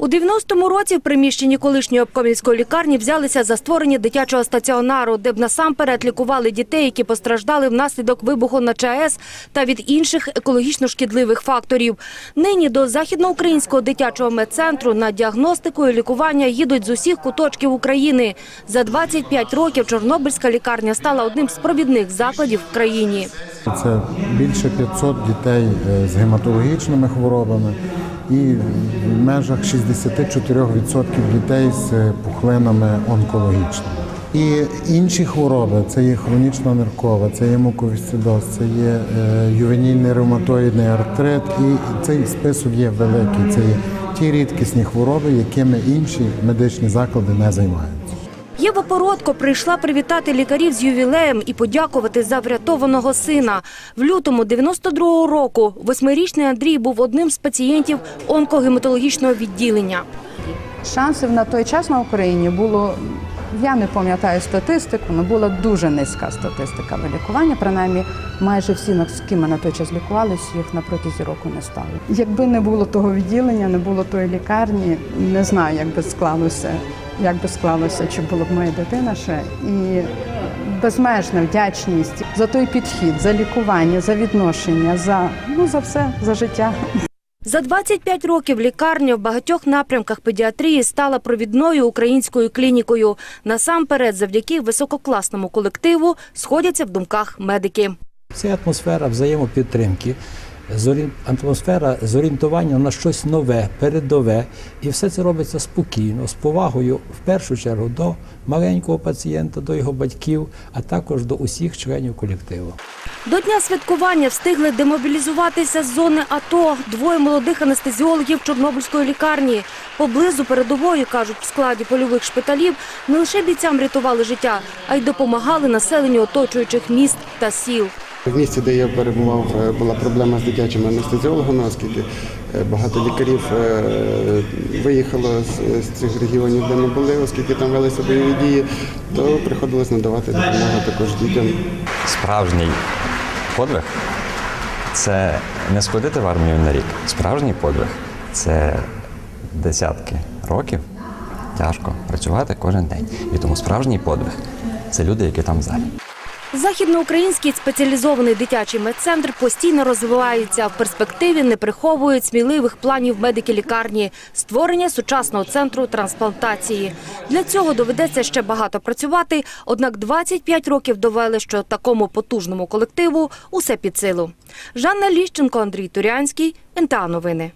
У 90-му році в приміщенні колишньої обкомівської лікарні взялися за створення дитячого стаціонару, де б насамперед лікували дітей, які постраждали внаслідок вибуху на ЧАЕС та від інших екологічно шкідливих факторів. Нині до західноукраїнського дитячого медцентру на діагностику і лікування їдуть з усіх куточків України. За 25 років Чорнобильська лікарня стала одним з провідних закладів в країні. Це більше 500 дітей е, з гематологічними хворобами і в межах 64% дітей з пухлинами онкологічними. І інші хвороби це є хронічна ниркова, це є муковісцидоз, це є е, ювенільний ревматоїдний артрит. І цей список є великий. Це є ті рідкісні хвороби, якими інші медичні заклади не займаються. Єва Породко прийшла привітати лікарів з ювілеєм і подякувати за врятованого сина. В лютому 92-го року восьмирічний Андрій був одним з пацієнтів онкогематологічного відділення. Шансів на той час на Україні було, я не пам'ятаю статистику, але була дуже низька статистика вилікування. Принаймні, майже всі, з ким ми на той час лікувалися, їх на протязі року не стало. Якби не було того відділення, не було тої лікарні, не знаю, як би склалося, як би склалося, чи була б моя дитина ще. І безмежна вдячність за той підхід, за лікування, за відношення, за ну за все, за життя. За 25 років лікарня в багатьох напрямках педіатрії стала провідною українською клінікою. Насамперед, завдяки висококласному колективу, сходяться в думках медики. Це атмосфера взаємопідтримки, атмосфера зорієнтування на щось нове, передове. І все це робиться спокійно, з повагою в першу чергу до маленького пацієнта, до його батьків, а також до усіх членів колективу. До дня святкування встигли демобілізуватися з зони АТО двоє молодих анестезіологів Чорнобильської лікарні. Поблизу передової, кажуть, в складі польових шпиталів не лише бійцям рятували життя, а й допомагали населенню оточуючих міст та сіл. В місті, де я перебував, е, була проблема з дитячими анестезіологами, оскільки е, багато лікарів е, виїхало з, цих регіонів, де ми були, оскільки там велися бойові дії, то приходилось надавати допомогу також дітям. Справжній подвиг це не сходити в армію на рік. Справжній подвиг це десятки років тяжко працювати кожен день. І тому справжній подвиг це люди, які там в залі. Західноукраїнський спеціалізований дитячий медцентр постійно розвивається. В перспективі не приховують сміливих планів медики лікарні створення сучасного центру трансплантації. Для цього доведеться ще багато працювати. Однак 25 років довели, що такому потужному колективу усе під силу. Жанна Ліщенко, Андрій Турянський, НТА Новини.